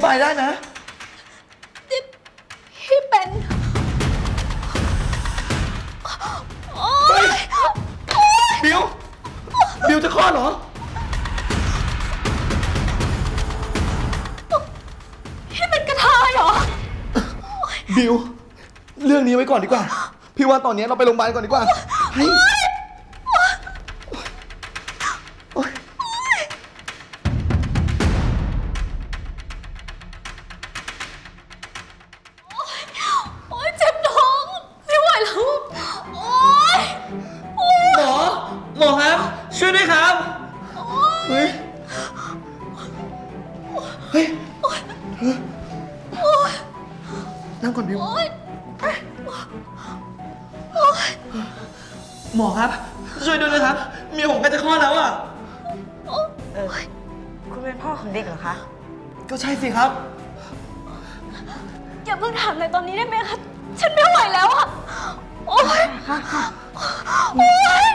ธิบายได้นะพี่เป็น โอ๊เฮ้ยยบิว บิวจะคลอดเหรอพี่เป็นกระเทยเหรอ บิว เรื่องนี้ไว้ก่อนดีกว่า พี่ว่าตอนนี้เราไปโรงพยาบาลก่อนดีกว่าเฮ้ย นั่งก่อนบิวโอ๊ยหมอครับ ช่วยด้วยนะครับ เมียผมใกล้จะคลอดแล้วอะเออคุณเป็นพ่อของเด็กเหรอคะ ก็ใช่สิครับ อย่าเพิ่งถามเลยตอนนี้ได้ไหมคะ ฉันไม่ไหวแล้วอะโอ๊ยโอ๊ย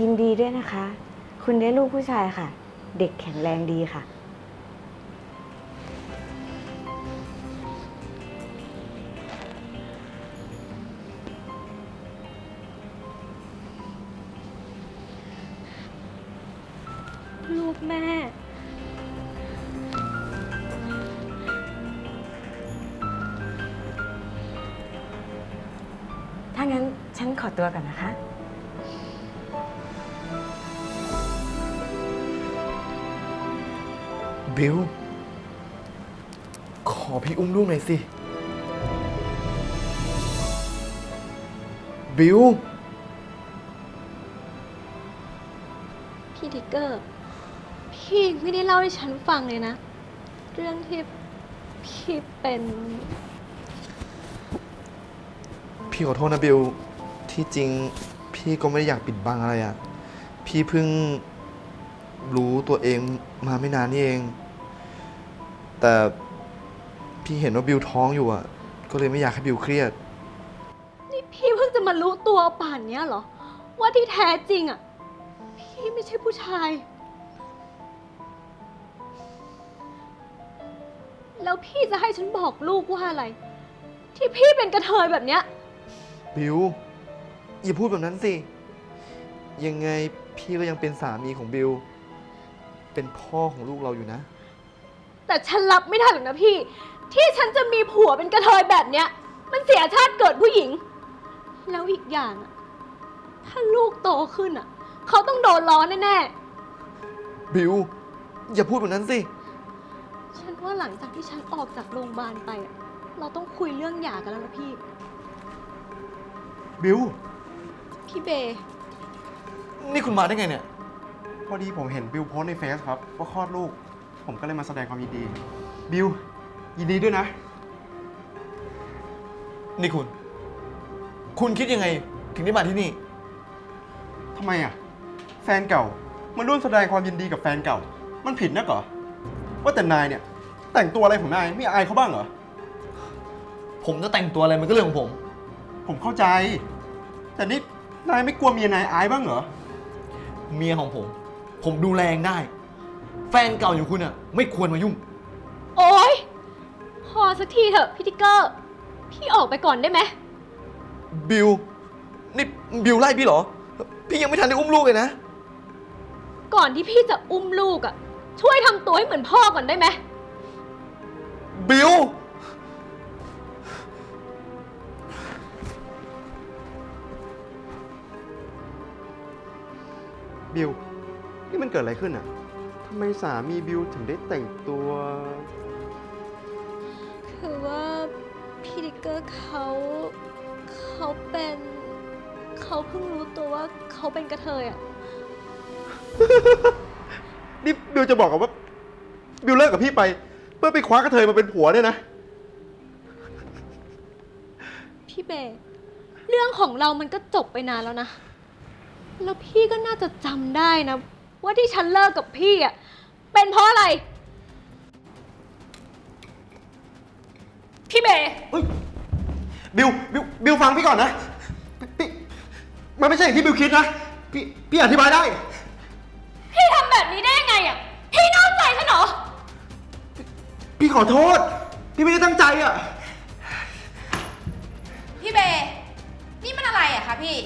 ยินดีด้วยนะคะ คุณได้ลูกผู้ชายค่ะ เด็กแข็งแรงดีค่ะ ลูกแม่ ถ้างั้นฉันขอตัวก่อนนะคะ บิว ขอพี่อุ้มลูกหน่อยสิ บิว พี่ทิกเกอร์ พี่ยังไม่ได้เล่าให้ฉันฟังเลยนะ เรื่องที่พี่เป็น พี่ขอโทษนะบิว ที่จริงพี่ก็ไม่ได้อยากปิดบังอะไรอะ่ะ พี่เพิ่ง รู้ตัวเองมาไม่นานนี่เอง แต่พี่เห็นว่าบิวท้องอยู่อะ่ะ ก็เลยไม่อยากให้บิวเครียด นี่พี่เพิ่งจะมารู้ตัวป่านเนี้ยเหรอ ว่าที่แท้จริงอะ พี่ไม่ใช่ผู้ชาย แล้วพี่จะให้ฉันบอกลูกว่าอะไร ที่พี่เป็นกระเทยแบบเนี้ย บิว อย่าพูดแบบนั้นสิ ยังไงพี่ก็ยังเป็นสามีของบิว เป็นพ่อของลูกเราอยู่นะ แต่ฉันรับไม่ได้หรอกนะพี่ ที่ฉันจะมีผัวเป็นกระเทยแบบเนี้ย มันเสียชาติเกิดผู้หญิง แล้วอีกอย่างอะถ้าลูกโตขึ้นอะเขาต้องโดนล้อแน่บิว อย่าพูดแบบนั้นสิ ๆ ฉันว่าหลังจากที่ฉันออกจากโรงพยาบาลไปอะเราต้องคุยเรื่องหย่ากันแล้วนะพี่ บิว พี่เบย์นี่คุณมาได้ไงเนี่ย พอดีผมเห็นบิวโพสต์ในเฟซครับว่าคลอดลูก ผมก็เลยมาแสดงความยินดี บิวยินดีด้วยนะ นี่คุณ คุณคิดยังไง ถึงได้มาที่นี่ ทำไมอะ แฟนเก่ามาร่วมแสดงความยินดีกับแฟนเก่า มันผิดนะเหรอว่าแต่นายเนี่ย แต่งตัวอะไรของนายไม่อายเขาบ้างเหรอ ผมจะแต่งตัวอะไรมันก็เรื่องของผม ผมเข้าใจ แต่นี่นายไม่กลัวเมียนายอายบ้างเหรอ เมียของผม ผมดูแลเองได้ แฟนเก่าอย่างคุณอะ ไม่ควรมายุ่ง โอ๊ย พอสักทีเถอะพี่ทิกเกอร์ พี่ออกไปก่อนได้ไหม บิว นี่บิวไล่พี่เหรอ พี่ยังไม่ทันได้อุ้มลูกเลยนะ ก่อนที่พี่จะอุ้มลูกอะช่วยทำตัวให้เหมือนพ่อก่อนได้ไหม บิว บิวนี่มัน เกิดอะไรขึ้นอะทำไมสามีบิวถึงได้แต่งตัว คือว่าพี่ทิกเกอร์เขาเขาเป็นเขาเพิ่งรู้ตัวว่าเขาเป็นกระเทยอะนี่บิวจะบอกกับว่า บิวเลิกกับพี่ไป เพื่อไปคว้ากระเทยมาเป็นผัวเนี่ยนะ พี่เบย์เรื่องของเรามันก็จบไปนานแล้วนะ แล้วพี่ก็น่าจะจำได้นะ ว่าที่ฉันเลิกกับพี่อะ เป็นเพราะอะไร พี่เบย์เฮ้ยบิวบิวบิวฟังพี่ก่อนนะพี่มันไม่ใช่อย่างที่บิวคิดนะ พี่พี่อธิบายได้ พี่ทำแบบนี้ได้ยังไงอะ พี่นอกใจฉันเหรอ พี่ขอโทษ พี่ไม่ได้ตั้งใจอะ พี่เบย์นี่มันอะไรอะคะพี่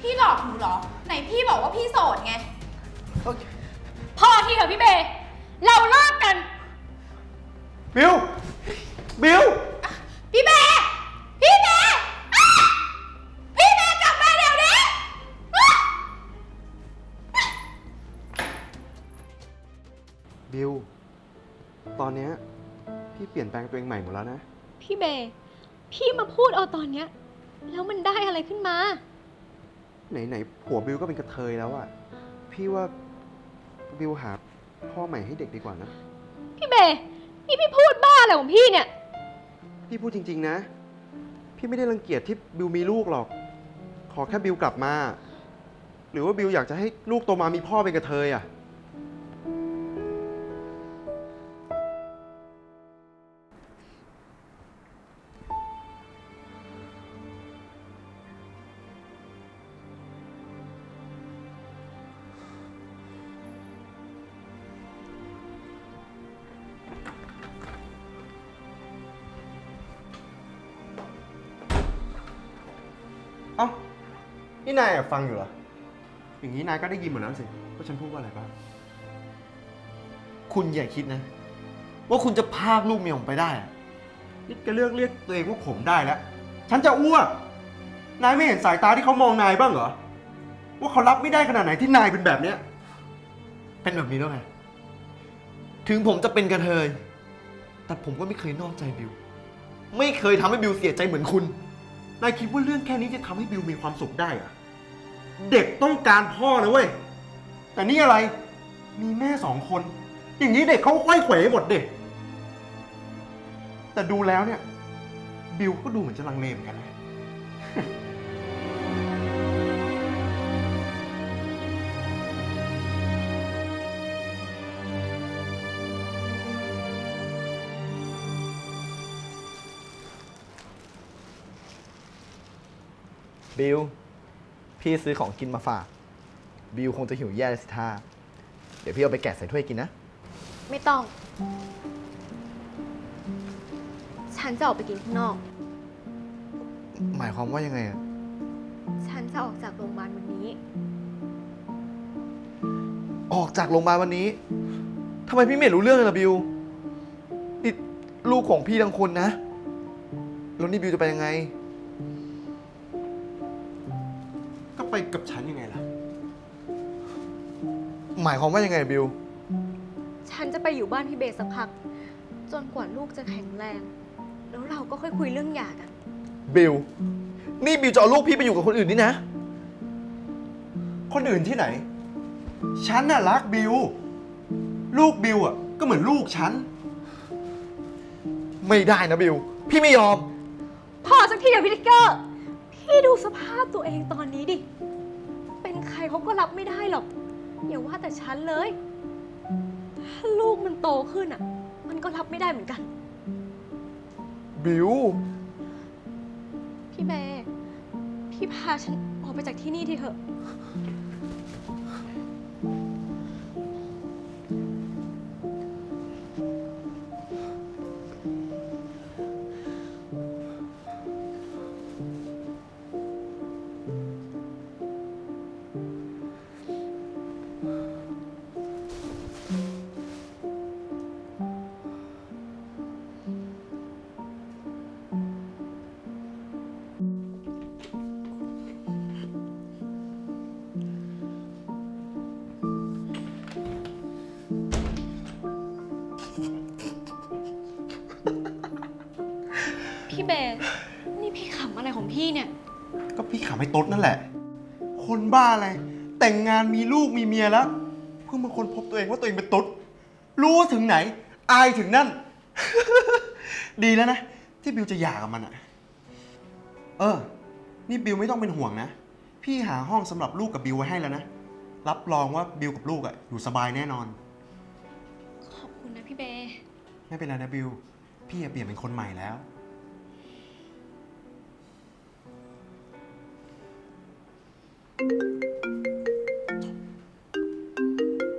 พี่หลอกหนูเหรอ ไหนพี่บอกว่าพี่โสดไง พอทีเถอะพี่เบย์เราเลิกกัน บิว บิว พี่เบย์พี่เบย์อ้าพี่เบย์กลับมาเดี๋ยวนี้อ้าบิว ตอนเนี้ยพี่เปลี่ยนแปลงตัวเองใหม่หมดแล้วนะ พี่เบย์พี่มาพูดเอาตอนเนี้ย แล้วมันได้อะไรขึ้นมาไหนไหนผัวบิวก็เป็นกระเทยแล้วอะพี่ว่า บิวหาพ่อใหม่ให้เด็กดีกว่านะ พี่เบย์นี่พี่พูดบ้าอะไรของพี่เนี่ย พี่พูดจริง ๆ นะ พี่ไม่ได้รังเกียจที่บิวมีลูกหรอก ขอแค่บิวกลับมา หรือว่าบิวอยากจะให้ลูกโตมามีพ่อเป็นกระเทยอะ นี่นายอะฟังอยู่เหรอ อย่างนี้นายก็ได้ยินหมดแล้วสิว่าฉันพูดว่าอะไรบ้าง คุณอย่าคิดนะ ว่าคุณจะพากลูกเมียผมไปได้อะนี่แกเลือกเรียกตัวเองว่าผมได้แล้ว ฉันจะอ้วก นายไม่เห็นสายตาที่เขามองนายบ้างเหรอ ว่าเขารับไม่ได้ขนาดไหนที่นายเป็นแบบเนี้ย เป็นแบบนี้แล้วไง ถึงผมจะเป็นกระเทย แต่ผมก็ไม่เคยนอกใจบิว ไม่เคยทำให้บิวเสียใจเหมือนคุณ นายคิดว่าเรื่องแค่นี้จะทำให้บิวมีความสุขได้เหรอ เด็กต้องการพ่อนะเว้ย แต่นี่อะไร มีแม่สองคน อย่างนี้เด็กเขาไขว้เขวหมดเด็ก แต่ดูแล้วเนี่ย บิวก็ดูเหมือนจะลังเลเหมือนกันนะ บิว พี่ซื้อของกินมาฝาก บิวคงจะหิวแย่เลยสิท่า เดี๋ยวพี่เอาไปแกะใส่ถ้วยกินนะ ไม่ต้อง ฉันจะออกไปกินข้างนอก หมายความว่ายังไงอะฉันจะออกจากโรงพยาบาลวันนี้ ออกจากโรงพยาบาลวันนี้ทำไมพี่ไม่เห็นรู้เรื่องเลยล่ะบิวนี่ลูกของพี่ทั้งคนนะแล้วนี่บิวจะไปยังไง ไปกับฉันยังไงล่ะ หมายความว่ายังไงบิว ฉันจะไปอยู่บ้านพี่เบสสักพัก จนกว่าลูกจะแข็งแรง แล้วเราก็ค่อยคุยเรื่องหย่ากัน บิว นี่บิวจะเอาลูกพี่ไปอยู่กับคนอื่นนี่นะ คนอื่นที่ไหน ฉันน่ะรักบิว ลูกบิวอะก็เหมือนลูกฉัน ไม่ได้นะบิว พี่ไม่ยอม พอสักทีเถอะพี่ทิกเกอร์ พี่ดูสภาพตัวเองตอนนี้ดิเป็น ใครเขาก็รับไม่ได้หรอก อย่าว่าแต่ฉันเลย ถ้าลูกมันโตขึ้นอะ มันก็รับไม่ได้เหมือนกัน บิว พี่เบย์พี่พาฉันออกไปจากที่นี่ทีเถอะ พี่เบย์นี่พี่ขำอะไรของพี่เนี่ย ก็พี่ขำให้ต๊ดนั่นแหละ คนบ้าอะไร แต่งงานมีลูกมีเมียแล้ว เพิ่งมาคนพบตัวเองว่าตัวเองเป็นตุ๊ดรู้ถึงไหน อายถึงนั่น ดีแล้วนะ ที่บิวจะหย่ากับมันอะเออ นี่บิวไม่ต้องเป็นห่วงนะ พี่หาห้องสำหรับลูกกับบิวไว้ให้แล้วนะ รับรองว่าบิวกับลูกอะอยู่สบายแน่นอน ขอบคุณนะพี่เบย์ไม่เป็นไรนะบิว พี่อะเปลี่ยนเป็นคนใหม่แล้ว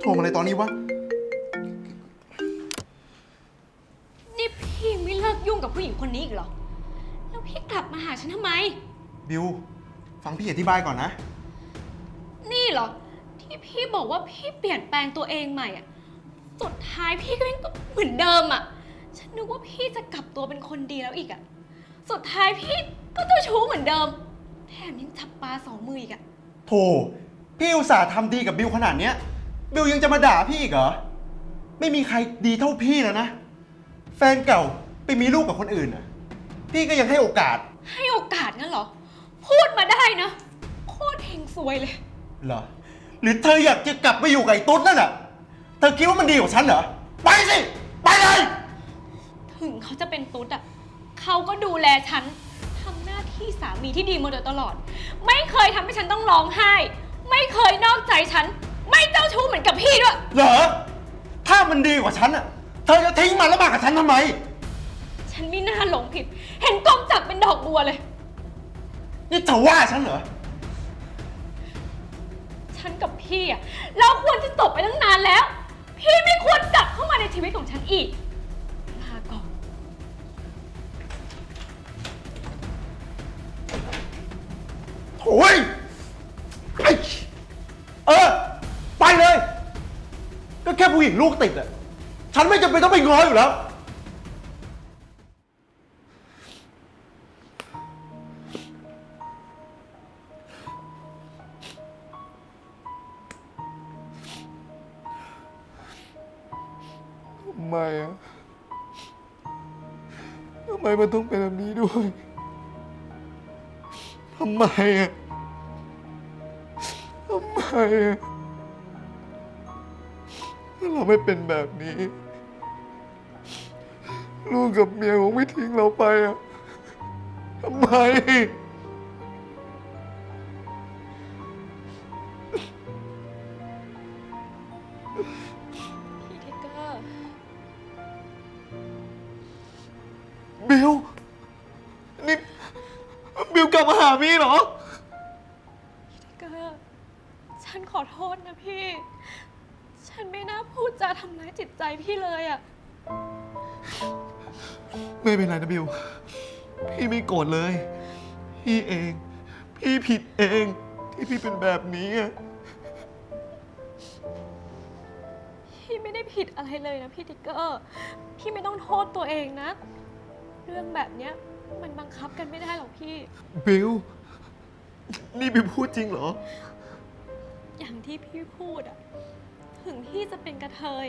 โทรมาอะไรตอนนี้วะ นี่พี่ไม่เลิกยุ่งกับผู้หญิงคนนี้อีกเหรอ แล้วพี่กลับมาหาฉันทำไม บิว ฟังพี่อธิบายก่อนนะ นี่เหรอ ที่พี่บอกว่าพี่เปลี่ยนแปลงตัวเองใหม่อะสุดท้ายพี่ก็ยังเหมือนเดิมอะฉันนึกว่าพี่จะกลับตัวเป็นคนดีแล้วอีกอะสุดท้ายพี่ก็เจ้าชู้เหมือนเดิม แถมยังจับปลาสองมืออีกอะ โถพี่อุตส่าห์ทำดีกับบิวขนาดเนี้ย บิวยังจะมาด่าพี่อีกเหรอ ไม่มีใครดีเท่าพี่แล้วนะ แฟนเก่าไปมีลูกกับคนอื่นอะ พี่ก็ยังให้โอกาส ให้โอกาสงั้นเหรอ พูดมาได้นะโคตรเฮงซวยเลย เหรอ หรือเธออยากจะกลับไปอยู่กับไอ้ตุ๊ดนั่นอะ เธอคิดว่ามันดีกว่าฉันเหรอ ไปสิ ไปเลย ถึงเขาจะเป็นตุ๊ดอะเขาก็ดูแลฉัน ทำหน้าที่สามีที่ดีมาโดยตลอด ไม่เคยทำให้ฉันต้องร้องไห้ ไม่เคยนอกใจฉัน ไม่เจ้าชู้เหมือนกับพี่ด้วย เหรอ ถ้ามันดีกว่าฉันอะ เธอจะทิ้งมันแล้วมากับฉันทำไม ฉันไม่น่าหลงผิด เห็นกองจักรเป็นดอกบัวเลย นี่เธอว่าฉันเหรอ ฉันกับพี่อะเราควรจะจบไปตั้งนานแล้ว พี่ไม่ควรกลับเข้ามาในชีวิตของฉันอีก โอ้ยไอ้เออ ไปเลย ก็แค่ผู้หญิงลูกติดอะฉันไม่จำเป็นต้องไปง้ออยู่แล้วำไมอะทำไมอะถ้าเราไม่เป็นแบบนี้ ลูกกับเมียคงไม่ทิ้งเราไปอะทำไม บิวกลับมาหาพี่เหรอทิกเกอร์ฉันขอโทษนะพี่ ฉันไม่น่าพูดจาทำร้ายจิตใจพี่เลยอะไม่เป็นไรนะบิว พี่ไม่โกรธเลย พี่เอง พี่ผิดเองที่พี่เป็นแบบนี้อะพี่ไม่ได้ผิดอะไรเลยนะพี่ทิกเกอร์ พี่ไม่ต้องโทษตัวเองนะ เรื่องแบบเนี้ยมันบัง คับกันไม่ได้หรอกพี่ บิว นี่บิวพูดจริงเหรอ อย่างที่พี่พูดอะถึงพี่จะเป็นกระเทย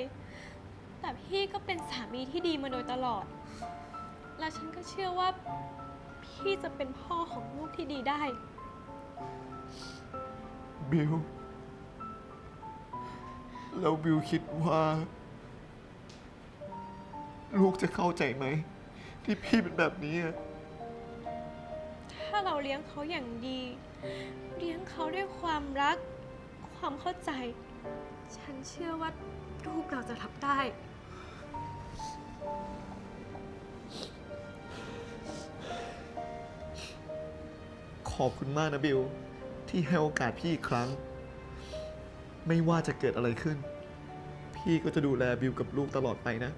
แต่พี่ก็เป็นสามีที่ดีมาโดยตลอด และฉันก็เชื่อว่า พี่จะเป็นพ่อของลูกที่ดีได้ บิว แล้วบิวคิดว่า ลูกจะเข้าใจไหม ที่พี่เป็นแบบนี้อะถ้าเราเลี้ยงเขาอย่างดี เลี้ยงเขาด้วยความรัก ความเข้าใจ ฉันเชื่อว่าลูกเราจะรับได้ ขอบคุณมากนะบิว ที่ให้โอกาสพี่อีกครั้ง ไม่ว่าจะเกิดอะไรขึ้น พี่ก็จะดูแลบิวกับลูกตลอดไปนะ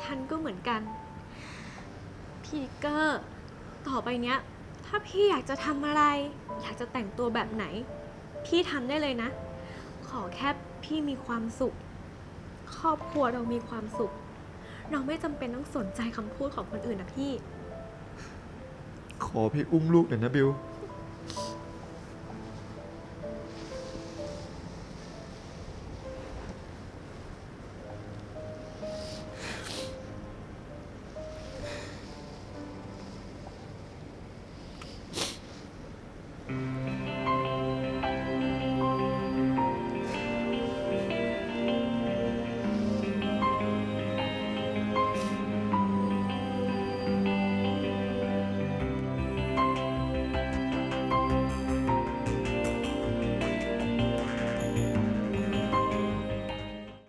ฉันก็เหมือนกัน พี่เกอร์ ต่อไปเนี้ย ถ้าพี่อยากจะทำอะไร อยากจะแต่งตัวแบบไหน พี่ทำได้เลยนะ ขอแค่พี่มีความสุข ครอบครัวเรามีความสุข เราไม่จำเป็นต้องสนใจคำพูดของคนอื่นนะพี่ ขอพี่อุ้มลูกหน่อยนะบิว